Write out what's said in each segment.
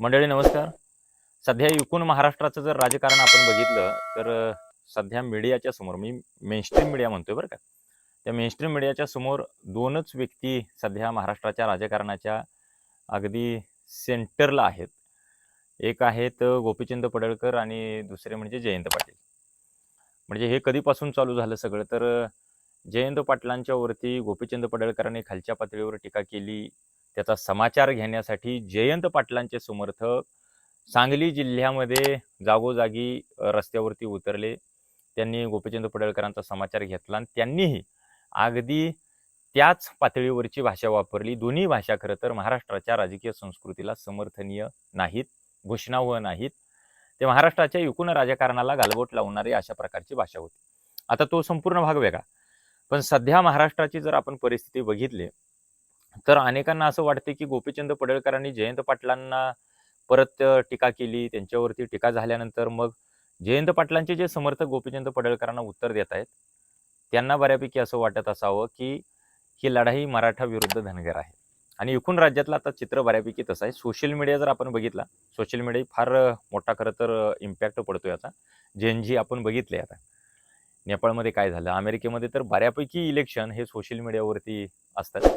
मंडळी नमस्कार. सध्या एकूण महाराष्ट्राचं जर राजकारण आपण बघितलं तर सध्या मीडियाच्या समोर मी मेनस्ट्रीम मीडिया म्हणतोय बरं का. त्या मेनस्ट्रीम मीडियाच्या समोर दोनच व्यक्ती सध्या महाराष्ट्राच्या राजकारणाच्या अगदी सेंटरला आहेत. एक आहेत गोपीचंद पडळकर आणि दुसरे म्हणजे जयंत पाटील. म्हणजे हे कधीपासून चालू झालं सगळं? तर जयंत पाटलांच्या वरती गोपीचंद पडळकरांनी खालच्या पातळीवर टीका केली. त्याचा समाचार घेण्यासाठी जयंत पाटलांचे समर्थक सांगली जिल्ह्यामध्ये जागोजागी रस्त्यावरती उतरले. त्यांनी गोपीचंद पडळकरांचा समाचार घेतला आणि त्यांनीही अगदी त्याच पातळीवरची भाषा वापरली. दोन्ही भाषा खरं तर महाराष्ट्राच्या राजकीय संस्कृतीला समर्थनीय नाहीत घोषणावह नाहीत. ते महाराष्ट्राच्या एकूण राजकारणाला गालबोट लावणारी अशा प्रकारची भाषा होती. आता तो संपूर्ण भाग वेगळा. पण सध्या महाराष्ट्राची जर आपण परिस्थिती बघितली तर अनेकांना असं वाटते की गोपीचंद पडळकरांनी जयंत पाटलांना परत टीका केली त्यांच्यावरती टीका झाल्यानंतर मग जयंत पाटलांचे जे समर्थक गोपीचंद पडळकरांना उत्तर देत आहेत त्यांना बऱ्यापैकी असं वाटत असावं की ही लढाई मराठा विरुद्ध धनगर आहे. आणि एकूण राज्यातलं आता चित्र बऱ्यापैकी तसं आहे. सोशल मीडिया जर आपण बघितला सोशल मीडिया फार मोठा खरं तर इम्पॅक्ट पडतो याचा जेनजी आपण बघितले आता. नेपाळमध्ये काय झालं? अमेरिकेमध्ये तर बऱ्यापैकी इलेक्शन हे सोशल मीडियावरती असतात.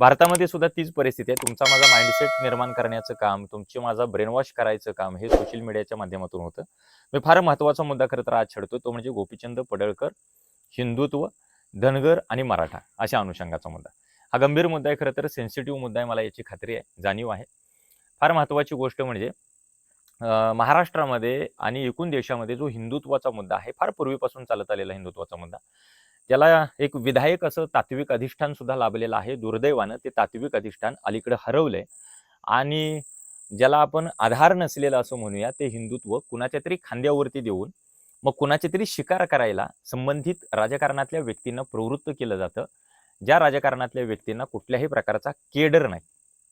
भारतामध्ये सुद्धा तीच परिस्थिती आहे. तुमचा माझा माइंडसेट निर्माण करण्याचं काम तुमची माझा ब्रेनवॉश करायचं काम हे सोशल मीडियाच्या माध्यमातून होतं. मी फार महत्त्वाचा मुद्दा खरं तर आज छेडतो तो म्हणजे गोपीचंद पडळकर हिंदुत्व धनगर आणि मराठा अशा अनुषंगाचा मुद्दा. हा गंभीर मुद्दा आहे खरं तर सेन्सिटिव्ह मुद्दा आहे मला याची खात्री आहे जाणीव आहे. फार महत्त्वाची गोष्ट म्हणजे महाराष्ट्रामध्ये आणि एकूण देशामध्ये जो हिंदुत्वाचा मुद्दा आहे फार पूर्वीपासून चालत आलेला हिंदुत्वाचा मुद्दा त्याला एक विधायक असं तात्विक अधिष्ठान सुद्धा लाभलेलं आहे. दुर्दैवानं ते तात्विक अधिष्ठान अलीकडे हरवलंय. आणि ज्याला आपण आधार नसलेलं असं म्हणूया ते हिंदुत्व कुणाच्या तरी खांद्यावरती देऊन मग कुणाच्या तरी शिकार करायला संबंधित राजकारणातल्या व्यक्तींना प्रवृत्त केलं जातं. ज्या राजकारणातल्या व्यक्तींना कुठल्याही प्रकारचा केडर नाही.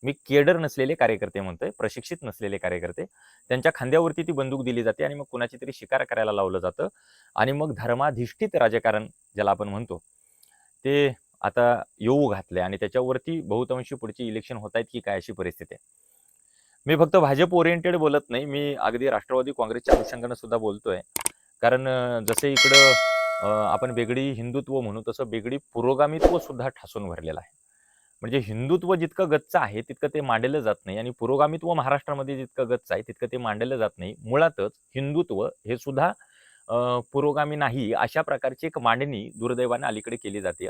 मी केडर नसलेले कार्यकर्ते म्हणतोय प्रशिक्षित नसलेले कार्यकर्ते. त्यांच्या खांद्यावरती ती बंदूक दिली जाते आणि मग कुणाची तरी शिकार करायला लावलं जातं आणि मग धर्माधिष्ठित राजकारण ज्याला आपण म्हणतो ते आता येऊ घातले आणि त्याच्यावरती बहुतांशी पुढची इलेक्शन होत आहेत की काय अशी परिस्थिती आहे. मी फक्त भाजप ओरिएंटेड बोलत नाही मी अगदी राष्ट्रवादी काँग्रेसच्या अनुषंगानं सुद्धा बोलतोय. कारण जसे इकडं आपण वेगळी हिंदुत्व म्हणू तसं वेगळी पुरोगामित्व सुद्धा ठासून भरलेलं आहे. म्हणजे हिंदुत्व जितकं गच्च आहे तितकं ते मांडलं जात नाही आणि पुरोगामित्व महाराष्ट्रामध्ये जितकं गच्च आहे तितकं ते मांडलं जात नाही. मुळातच हिंदुत्व हे सुद्धा पुरोगामी नाही अशा प्रकारची एक मांडणी दुर्दैवाने अलीकडे केली जाते.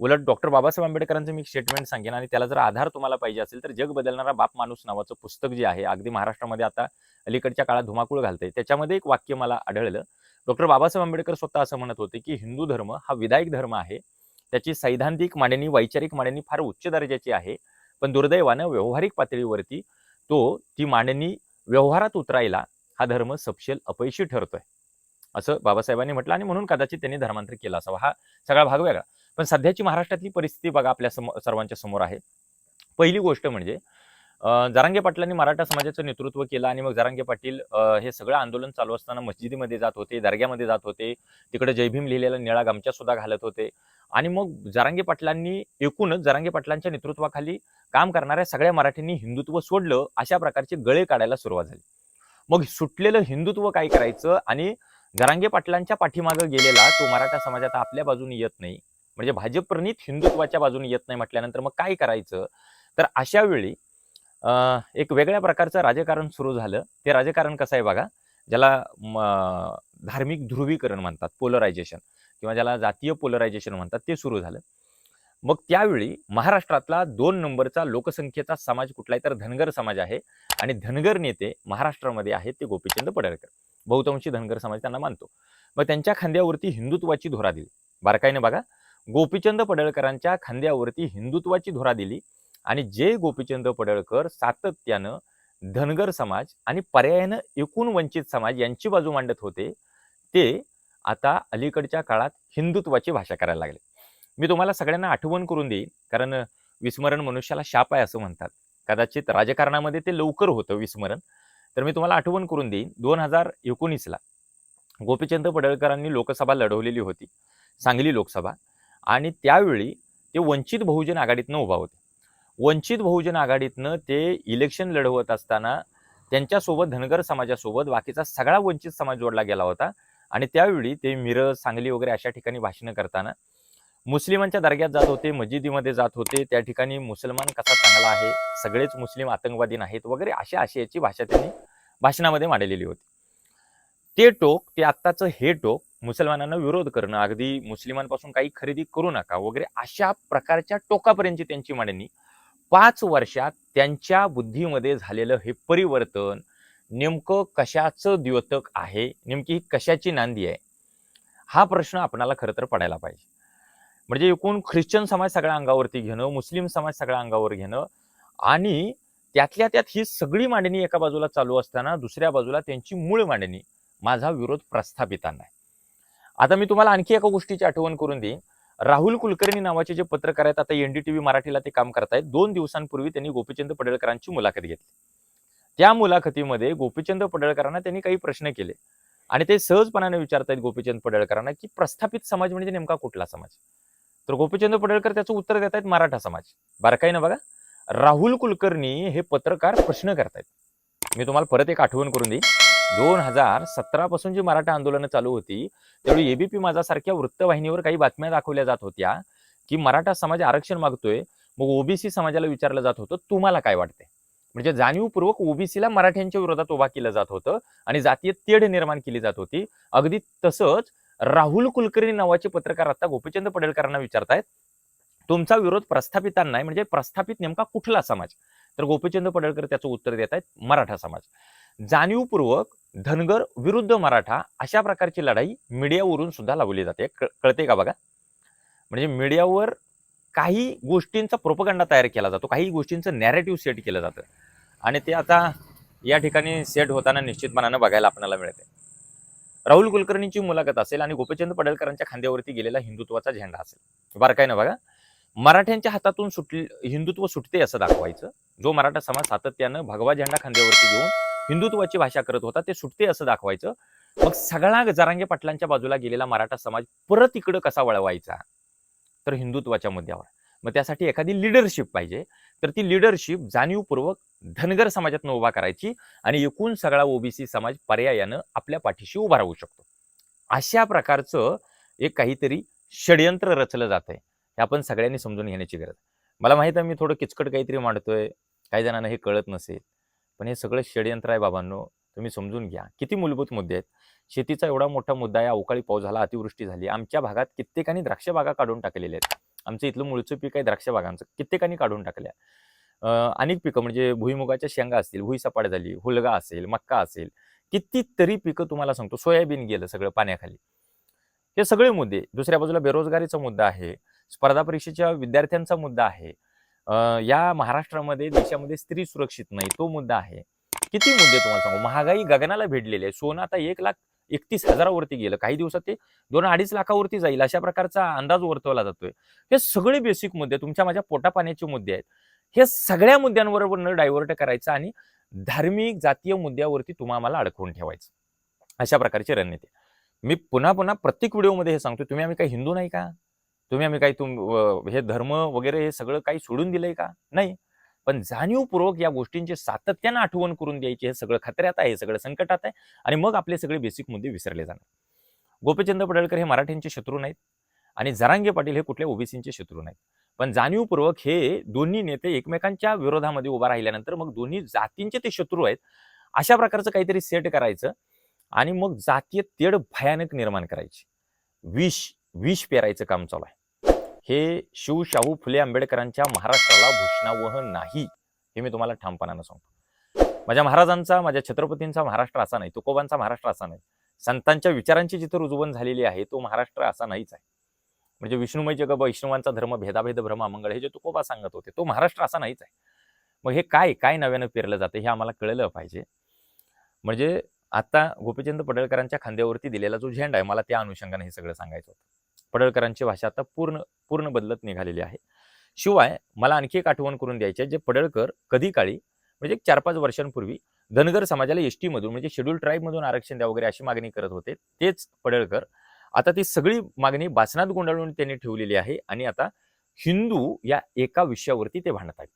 उलट डॉक्टर बाबासाहेब आंबेडकरांचं मी एक स्टेटमेंट सांगेन आणि त्याला जर आधार तुम्हाला पाहिजे असेल तर जग बदलणारा बाप माणूस नावाचं पुस्तक जे आहे अगदी महाराष्ट्रामध्ये आता अलीकडच्या काळात धुमाकूळ घालतंय त्याच्यामध्ये एक वाक्य मला आढळलं. डॉक्टर बाबासाहेब आंबेडकर स्वतः असं म्हणत होते की हिंदू धर्म हा विधायक धर्म आहे. त्याची सैद्धांतिक मांडणी वैचारिक मांडणी फार उच्च दर्जाची आहे. पण दुर्दैवानं व्यवहारिक पातळीवरती तो ती मांडणी व्यवहारात उतरायला हा धर्म सपशेल अपयशी ठरतोय. असं बाबासाहेबांनी म्हटलं आणि म्हणून कदाचित त्यांनी धर्मांतर केला असावा. हा सगळा भाग वेगळा. पण सध्याची महाराष्ट्रातली परिस्थिती बघा आपल्या सर्वांच्या समोर आहे. पहिली गोष्ट म्हणजे जरांगे पाटलांनी मराठा समाजाचं नेतृत्व केलं आणि मग जरांगे पाटील हे सगळं आंदोलन चालू असताना मस्जिदीमध्ये जात होते दर्ग्यामध्ये जात होते. तिकडे जयभीम लिहिलेला निळा गमच्या सुद्धा घालत होते. आणि मग जरांगे पाटलांनी एकूणच जरांगे पाटलांच्या नेतृत्वाखाली काम करणाऱ्या सगळ्या मराठ्यांनी हिंदुत्व सोडलं अशा प्रकारचे गळे काढायला सुरुवात झाली. मग सुटलेलं हिंदुत्व काय करायचं आणि जरांगे पाटलांच्या पाठीमागं गेलेला तो मराठा समाज आता आपल्या बाजूने येत नाही म्हणजे भाजपप्रणित हिंदुत्वाच्या बाजूने येत नाही म्हटल्यानंतर मग काय करायचं? तर अशा वेळी एक वेगळ्या प्रकारचं राजकारण सुरू झालं. ते राजकारण कसं आहे बघा ज्याला धार्मिक ध्रुवीकरण म्हणतात पोलरायझेशन किंवा ज्याला जातीय पोलरायझेशन म्हणतात ते सुरू झालं. मग त्यावेळी महाराष्ट्रातला दोन नंबरचा लोकसंख्येचा समाज कुठला आहे तर धनगर समाज आहे आणि धनगर नेते महाराष्ट्रामध्ये आहेत ते गोपीचंद पडळकर. बहुतांशी धनगर समाज त्यांना मानतो. मग त्यांच्या खांद्यावरती हिंदुत्वाची धोरा दिली. बारकाईने बघा. गोपीचंद पडळकरांच्या खांद्यावरती हिंदुत्वाची धोरा दिली आणि जे गोपीचंद पडळकर सातत्यानं धनगर समाज आणि पर्यायानं एकूण वंचित समाज यांची बाजू मांडत होते ते आता अलीकडच्या काळात हिंदुत्वाची भाषा करायला लागले. मी तुम्हाला सगळ्यांना आठवण करून देईन कारण विस्मरण मनुष्याला शाप आहे असं म्हणतात. कदाचित राजकारणामध्ये ते लवकर होतं विस्मरण. तर मी तुम्हाला आठवण करून देईन दोन हजार एकोणीसला गोपीचंद पडळकरांनी लोकसभा लढवलेली होती सांगली लोकसभा. आणि त्यावेळी ते वंचित बहुजन आघाडीतनं उभा होते. वंचित बहुजन आघाडीतनं ते इलेक्शन लढवत असताना त्यांच्यासोबत धनगर समाजासोबत बाकीचा सगळा वंचित समाज जोडला गेला होता. आणि त्यावेळी ते मिरज सांगली वगैरे अशा ठिकाणी भाषणं करताना मुस्लिमांच्या दर्ग्यात जात होते मस्जिदीमध्ये जात होते. त्या ठिकाणी मुसलमान कसा चांगला आहे सगळेच मुस्लिम आतंकवादी नाहीत वगैरे अशा आशयाची भाषा त्यांनी भाषणामध्ये मांडलेली होती. ते टोक ते आत्ताचं हे टोक मुसलमानांना विरोध करणं अगदी मुस्लिमांपासून काही खरेदी करू नका वगैरे अशा प्रकारच्या टोकापर्यंतची त्यांची मांडणी पाच वर्षात त्यांच्या बुद्धीमध्ये झालेलं हे परिवर्तन नेमकं कशाचं द्योतक आहे? नेमकी ही कशाची नांदी आहे? हा प्रश्न आपणाला खरं तर पडायला पाहिजे. म्हणजे एकूण ख्रिश्चन समाज सगळ्या अंगावरती घेणं मुस्लिम समाज सगळ्या अंगावर घेणं आणि त्यातल्या त्यात ही सगळी मांडणी एका बाजूला चालू असताना दुसऱ्या बाजूला त्यांची मूळ मांडणी माझा विरोध प्रस्थापितांना आहे. आता मी तुम्हाला आणखी एका गोष्टीची आठवण करून देईन. राहुल कुलकर्णी नावाचे जे पत्रकार आहेत आता एनडीटीव्ही मराठीला ते काम करतायत. दोन दिवसांपूर्वी त्यांनी गोपीचंद पडळकरांची मुलाखत घेतली. त्या मुलाखतीमध्ये गोपीचंद पडळकरांना त्यांनी काही प्रश्न केले. आणि ते सहजपणाने विचारतायत गोपीचंद पडळकरांना की प्रस्थापित समाज म्हणजे नेमका कुठला समाज? तर गोपीचंद पडळकर त्याचं उत्तर देत आहेत मराठा समाज. बारकाईनं बघा? राहुल कुलकर्णी हे पत्रकार प्रश्न करतायत. मी तुम्हाला परत एक आठवण करून देईन. दोन हजार सतरा पासून जी मराठा आंदोलनं चालू होती त्यावेळी एबीपी माझा सारख्या वृत्तवाहिनीवर काही बातम्या दाखवल्या जात होत्या की मराठा समाज आरक्षण मागतोय मग ओबीसी समाजाला विचारलं जात होतं तुम्हाला काय वाटतंय? म्हणजे जाणीवपूर्वक ओबीसीला मराठ्यांच्या विरोधात उभा केलं जात होतं आणि जातीय तेढ निर्माण केली जात होती. अगदी तसंच राहुल कुलकर्णी नावाचे पत्रकार आता गोपीचंद पडळकरांना विचारतायत तुमचा विरोध प्रस्थापितांना म्हणजे प्रस्थापित नेमका कुठला समाज? तर गोपीचंद पडळकर त्याचं उत्तर देत आहेत मराठा समाज. जाणीवपूर्वक धनगर विरुद्ध मराठा अशा प्रकारची लढाई मीडियावरून सुद्धा लावली जाते. कळते का बघा? म्हणजे मीडियावर काही गोष्टींचा प्रोपगंडा तयार केला जातो काही गोष्टींचं नॅरेटिव्ह सेट केलं जातं. आणि ते आता या ठिकाणी सेट होताना निश्चितपणानं बघायला आपल्याला मिळते. राहुल कुलकर्णींची मुलाखत असेल आणि गोपीचंद पडळकरांच्या खांद्यावरती गेलेला हिंदुत्वाचा झेंडा असेल. बारकाईनं बघा? मराठ्यांच्या हातातून सुटले हिंदुत्व सुटते असं दाखवायचं. जो मराठा समाज सातत्यानं भगवा झेंडा खांद्यावरती घेऊन हिंदुत्वाची भाषा करत होता ते सुटते असं दाखवायचं. मग सगळा जरांगे पाटलांच्या बाजूला गेलेला मराठा समाज परत इकडं कसा वळवायचा? तर हिंदुत्वाच्या मुद्द्यावर मग त्यासाठी एखादी लिडरशिप पाहिजे. तर ती लिडरशिप जाणीवपूर्वक धनगर समाजातनं उभा करायची आणि एकूण सगळा ओबीसी समाज पर्यायानं आपल्या पाठीशी उभा राहू शकतो. अशा प्रकारचं एक काहीतरी षडयंत्र रचलं जात आहे हे आपण सगळ्यांनी समजून घेण्याची गरज. आहे. मला माहीत आहे मी थोडं किचकट काहीतरी मांडतोय. काही जणांना हे कळत नसेल. पण हे सगळं षडयंत्र आहे बाबांनो. तुम्ही समजून घ्या. किती मूलभूत मुद्दे आहेत? शेतीचा एवढा मोठा मुद्दा आहे अवकाळी पाऊस झाला अतिवृष्टी झाली. आमच्या भागात कित्येकानी द्राक्ष बागा काढून टाकलेल्या आहेत. आमचं इथलं मूळचं पीक आहे द्राक्ष बागांचं. कित्येकानी काढून टाकल्या. अनेक पिकं म्हणजे भुईमुगाच्या शेंगा असतील भुईसपाट झाली हुलगा असेल मक्का असेल कितीतरी पिकं तुम्हाला सांगतो सोयाबीन गेलं सगळं पाण्याखाली. हे सगळे मुद्दे दुसऱ्या बाजूला बेरोजगारीचा मुद्दा आहे स्पर्धा परीक्षेच्या विद्यार्थ्यांचा मुद्दा आहे या महाराष्ट्रामध्ये देशामध्ये स्त्री सुरक्षित नाही तो मुद्दा आहे. किती मुद्दे तुम्हाला सांगू? महागाई गगनाला भेटलेली आहे. सोनं आता एक लाख एकतीस हजारावरती गेलं. काही दिवसात ते दोन अडीच लाखावरती जाईल. अशा प्रकारचा अंदाज वर्तवला जातोय. हे सगळे बेसिक मुद्दे तुमच्या माझ्या पोटापाण्याचे मुद्दे आहेत. हे सगळ्या मुद्द्यांबरोबर न डायव्हर्ट करायचं आणि धार्मिक जातीय मुद्द्यावरती तुम्हा आम्हाला अडकवून ठेवायचं. अशा प्रकारची रणनीती. मी पुन्हा पुन्हा प्रत्येक व्हिडिओमध्ये हे सांगतो तुम्ही आम्ही काही हिंदू नाही का? तुम्ही आम्ही काही तुम हे धर्म वगैरे हे सगळं काही सोडून दिलंय का? नाही. पण जाणीवपूर्वक या गोष्टींची सातत्यानं आठवण करून द्यायची हे सगळं खतऱ्यात आहे हे सगळं संकटात आहे आणि मग आपले सगळे बेसिक मुद्दे विसरले जाणार. गोपीचंद पडळकर हे मराठ्यांचे शत्रू नाहीत आणि जरांगे पाटील हे कुठल्या ओबीसींचे शत्रू नाहीत. पण जाणीवपूर्वक हे दोन्ही नेते एकमेकांच्या विरोधामध्ये उभा राहिल्यानंतर मग दोन्ही जातींचे ते शत्रू आहेत. अशा प्रकारचं काहीतरी सेट करायचं आणि मग जातीय तेढ भयानक निर्माण करायची. विष विष पेरायचं काम चालू आहे. हे शिव शाहू फुले आंबेडकरांच्या महाराष्ट्राला भूषणावह नाही हे मी तुम्हाला ठामपणानं सांगतो. माझ्या महाराजांचा माझ्या छत्रपतींचा महाराष्ट्र असा नाही तुकोबांचा महाराष्ट्र असा नाही. संतांच्या विचारांची जिथं रुजवण झालेली आहे तो महाराष्ट्र असा नाहीच आहे. म्हणजे विष्णुमय जग वैष्णवांचा धर्म भेदाभेद भ्रम अमंगळ हे जे तुकोबा सांगत होते तो महाराष्ट्र असा नाहीच आहे. मग हे काय काय नव्यानं पेरलं जातं हे आम्हाला कळलं पाहिजे. म्हणजे आता गोपीचंद पडळकरांच्या खांद्यावरती दिलेला जो झेंडा आहे मला त्या अनुषंगाने हे सगळं सांगायचं होतं. पडळकरांची भाषा आता पूर्ण पूर्ण बदलत निघालेली आहे. शिवाय मला आणखी एक आठवण करून द्यायची आहे जे पडळकर कधी काळी म्हणजे चार पाच वर्षांपूर्वी धनगर समाजाला एस मधून म्हणजे शेड्यूल ट्राईबमधून आरक्षण द्या वगैरे अशी मागणी करत होते. तेच पडळकर आता ती सगळी मागणी बासनात गुंडाळून त्यांनी ठेवलेली आहे आणि आता हिंदू या एका विषयावरती ते भांडत आहेत.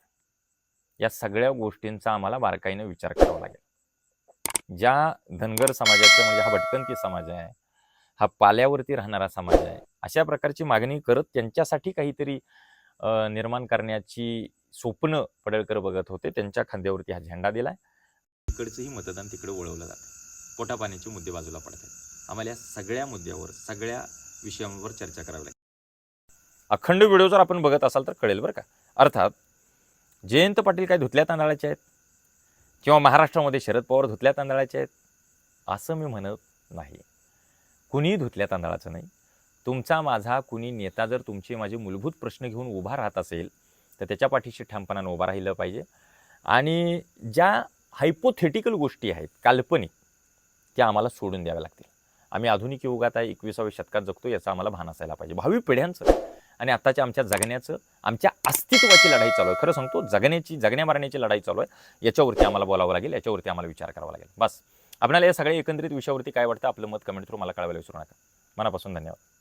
या सगळ्या गोष्टींचा आम्हाला बारकाईनं विचार करावा लागेल. ज्या धनगर समाजाचं म्हणजे हा भटकंती समाज आहे हा पाल्यावरती राहणारा समाज आहे. अशा प्रकारची मागणी करत त्यांच्यासाठी काहीतरी निर्माण करण्याची स्वप्न पडळकर बघत होते. त्यांच्या खांद्यावरती हा झेंडा दिलाय. इकडचंही मतदान तिकडे वळवलं जातं. पोटापाण्याचे मुद्दे बाजूला पडत आहेत आम्हाला या सगळ्या मुद्द्यावर सगळ्या विषयांवर चर्चा करावी लागेल. अखंड व्हिडिओ जर आपण बघत असाल तर कळेल बरं का. अर्थात जयंत पाटील काय धुतल्या तांदळाचे आहेत? किंवा महाराष्ट्रामध्ये शरद पवार धुतल्या तांदळाचे आहेत? असं मी म्हणत नाही. कुणीही धुतल्या तांदळाचं नाही. तुमचा माझा कुणी नेता जर तुमचे माझे मूलभूत प्रश्न घेऊन उभा राहत असेल तर त्याच्या पाठीशी ठामपणानं उभा राहिलं पाहिजे. आणि ज्या हायपोथेटिकल गोष्टी आहेत काल्पनिक त्या आम्हाला सोडून द्याव्या लागतील. आम्ही आधुनिक युगात आहे एकविसाव्या शतकात जगतो याचा आम्हाला भान असायला पाहिजे. भावी पिढ्यांचं आणि आत्ताच्या आमच्या जगण्याचं आमच्या अस्तित्वाची लढाई चालू आहे. खरं सांगतो जगण्याची जगण्या मारण्याची लढाई चालू आहे. याच्यावरती आम्हाला बोलावं लागेल याच्यावरती आम्हाला विचार करावा लागेल. बस. आपल्याला या सगळ्या एकंदरीत विषयावरती काय वाटतं आपलं मत कमेंट थ्रू मला कळवायला विसरू नका. मनापासून धन्यवाद.